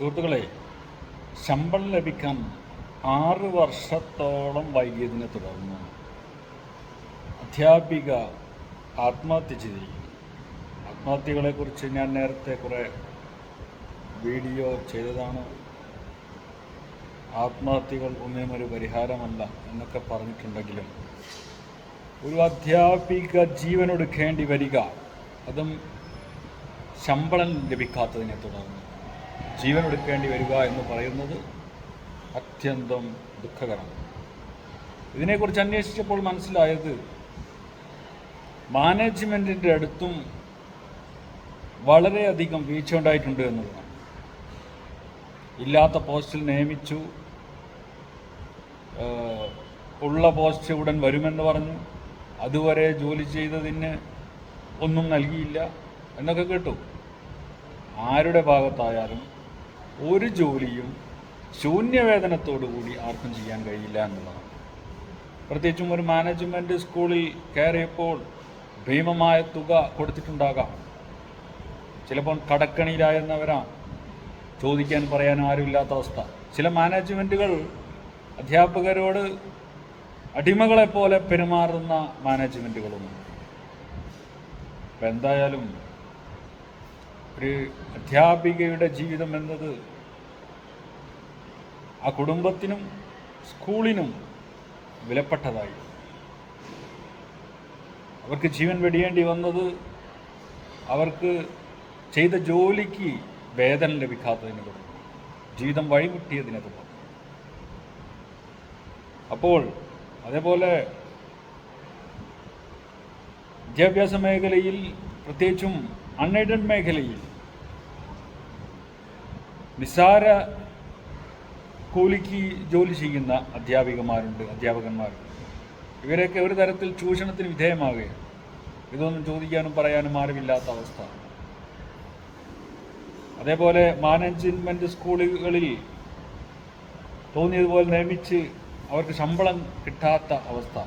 സുഹൃത്തുക്കളെ ശമ്പളം ലഭിക്കാൻ ആറ് വർഷത്തോളം വൈകിയതിനെ തുടർന്ന് അധ്യാപിക ആത്മഹത്യ ചെയ്തിരിക്കുന്നു. ആത്മഹത്യകളെക്കുറിച്ച് ഞാൻ നേരത്തെ കുറേ വീഡിയോ ചെയ്തതാണ്. ആത്മഹത്യകൾ ഒന്നിനും ഒരു പരിഹാരമല്ല എന്നൊക്കെ പറഞ്ഞിട്ടുണ്ടെങ്കിലും ഒരു അധ്യാപിക ജീവനൊടുക്കേണ്ടി വരിക അതും ശമ്പളം ലഭിക്കാത്തതിനെ തുടർന്ന് ജീവനൊടുക്കേണ്ടി വരിക എന്ന് പറയുന്നത് അത്യന്തം ദുഃഖകരമാണ് ഇതിനെക്കുറിച്ച് അന്വേഷിച്ചപ്പോൾ മനസ്സിലായത് മാനേജ്മെന്റിന്റെ അടുത്തും വളരെയധികം വീഴ്ച ഉണ്ടായിട്ടുണ്ട് എന്നുള്ളതാണ് ഇല്ലാത്ത പോസ്റ്റിൽ നിയമിച്ചു. ഉള്ള പോസ്റ്റ് ഉടൻ വരുമെന്ന് പറഞ്ഞു. അതുവരെ ജോലി ചെയ്തതിന് ഒന്നും നൽകിയില്ല എന്നൊക്കെ കേട്ടു. ആരുടെ ഭാഗത്തായാലും ഒരു ജോലിയും ശൂന്യവേതനത്തോടു കൂടി ആർക്കും ചെയ്യാൻ കഴിയില്ല എന്നുള്ളതാണ്. പ്രത്യേകിച്ചും ഒരു മാനേജ്മെന്റ് സ്കൂളിൽ കയറിയപ്പോൾ ഭീമമായ തുക കൊടുത്തിട്ടുണ്ടാകാം. ചിലപ്പോൾ കടക്കണിയിലായിരുന്നവരാ ചോദിക്കാൻ പറയാൻ ആരുമില്ലാത്ത അവസ്ഥ. ചില മാനേജ്മെന്റുകൾ അധ്യാപകരോട് അടിമകളെപ്പോലെ പെരുമാറുന്ന മാനേജ്മെന്റുകളുമുണ്ട് അപ്പം എന്തായാലും ഒരു അധ്യാപികയുടെ ജീവിതം എന്നത് ആ കുടുംബത്തിനും സ്കൂളിനും വിലപ്പെട്ടതായി. അവർക്ക് ജീവൻ വെടിയേണ്ടി വന്നത് അവർക്ക് ചെയ്ത ജോലിക്ക് വേതനം ലഭിക്കാത്തതിനെ തുടർന്ന് ജീവിതം വഴിമുട്ടിയതിനെ തുടർന്ന്. അപ്പോൾ അതേപോലെ വിദ്യാഭ്യാസ മേഖലയിൽ പ്രത്യേകിച്ചും അൺഎയ്ഡഡ് മേഖലയിൽ നിസ്സാര കൂലിക്ക് ജോലി ചെയ്യുന്ന അധ്യാപികമാരുണ്ട് അധ്യാപകന്മാരുണ്ട്. ഇവരൊക്കെ ഒരു തരത്തിൽ ചൂഷണത്തിന് വിധേയമാകുകയാണ്. ഇതൊന്നും ചോദിക്കാനും പറയാനും ആരുമില്ലാത്ത അവസ്ഥ. അതേപോലെ മാനേജ്മെന്റ് സ്കൂളുകളിൽ തോന്നിയതുപോലെ നിയമിച്ച് അവർക്ക് ശമ്പളം കിട്ടാത്ത അവസ്ഥ.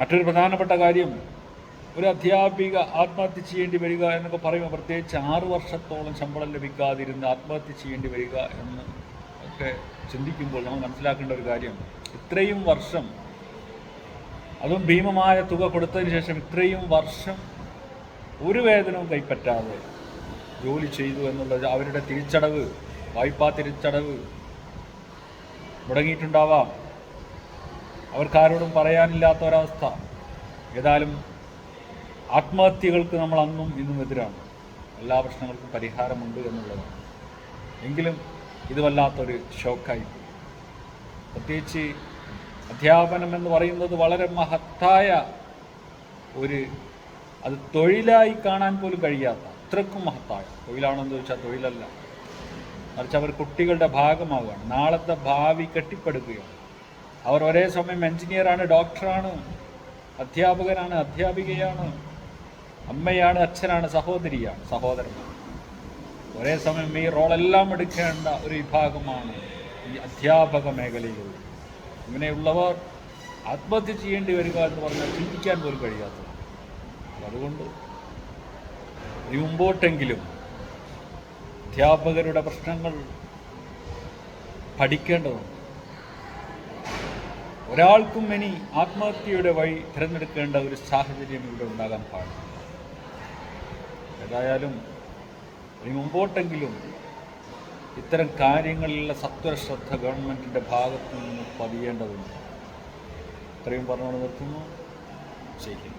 മറ്റൊരു പ്രധാനപ്പെട്ട കാര്യം ഒരു അധ്യാപിക ആത്മഹത്യ ചെയ്യേണ്ടി വരിക എന്നൊക്കെ പറയുമ്പോൾ പ്രത്യേകിച്ച് ആറു വർഷത്തോളം ശമ്പളം ലഭിക്കാതിരുന്ന് ആത്മഹത്യ ചെയ്യേണ്ടി വരിക എന്ന് ഒക്കെ ചിന്തിക്കുമ്പോൾ നമ്മൾ മനസ്സിലാക്കേണ്ട ഒരു കാര്യം. ഇത്രയും വർഷം അതും ഭീമമായ തുക കൊടുത്തതിന് ശേഷം ഇത്രയും വർഷം ഒരു വേതനവും കൈപ്പറ്റാതെ ജോലി ചെയ്തു എന്നുള്ളത് അവരുടെ തിരിച്ചടവ് വായ്പാ തിരിച്ചടവ് മുടങ്ങിയിട്ടുണ്ടാവാം. അവർക്കാരോടും പറയാനില്ലാത്ത ഒരവസ്ഥ. ഏതായാലും ആത്മഹത്യകൾക്ക് നമ്മൾ അന്നും ഇന്നും എതിരാണ്. എല്ലാ പ്രശ്നങ്ങൾക്കും പരിഹാരമുണ്ട് എന്നുള്ളതാണ്. എങ്കിലും ഇത് വല്ലാത്തൊരു ഷോക്കായി. പ്രത്യേകിച്ച് അധ്യാപനം എന്ന് പറയുന്നത് വളരെ മഹത്തായ ഒരു അത് തൊഴിലായി കാണാൻ പോലും കഴിയാത്ത അത്രക്കും മഹത്തായ. തൊഴിലാണെന്ന് ചോദിച്ചാൽ തൊഴിലല്ല. മറിച്ച് അവർ കുട്ടികളുടെ ഭാഗമാവുകയാണ്. നാളത്തെ ഭാവി കെട്ടിപ്പടുക്കുകയാണ്. അവർ ഒരേ സമയം എഞ്ചിനീയറാണ് ഡോക്ടറാണ് അധ്യാപകനാണ് അധ്യാപികയാണ്. അമ്മയാണ് അച്ഛനാണ് സഹോദരിയാണ് സഹോദരൻ. ഒരേ സമയം ഈ റോളെല്ലാം എടുക്കേണ്ട ഒരു വിഭാഗമാണ് ഈ അധ്യാപക മേഖലയിലുള്ളത് ഇങ്ങനെയുള്ളവർ ആത്മഹത്യ ചെയ്യേണ്ടി വരിക എന്ന് പറഞ്ഞാൽ ചിന്തിക്കാൻ പോലും കഴിയാത്തത്. അതുകൊണ്ട് ഇനി മുമ്പോട്ടെങ്കിലും അധ്യാപകരുടെ പ്രശ്നങ്ങൾ പഠിക്കേണ്ടതുണ്ട്. ഒരാൾക്കും ഇനി ആത്മഹത്യയുടെ വഴി തിരഞ്ഞെടുക്കേണ്ട ഒരു സാഹചര്യം ഇവിടെ ഉണ്ടാകാൻ പാടില്ല. ഏതായാലും ഇനി മുമ്പോട്ടെങ്കിലും ഇത്തരം കാര്യങ്ങളിലുള്ള സത്വര ശ്രദ്ധ ഗവൺമെന്റിന്റെ ഭാഗത്തു നിന്ന് പതിയേണ്ടതുണ്ട്. ഇത്രയും പറഞ്ഞുകൊണ്ട് നിർത്തുന്നു. ശരി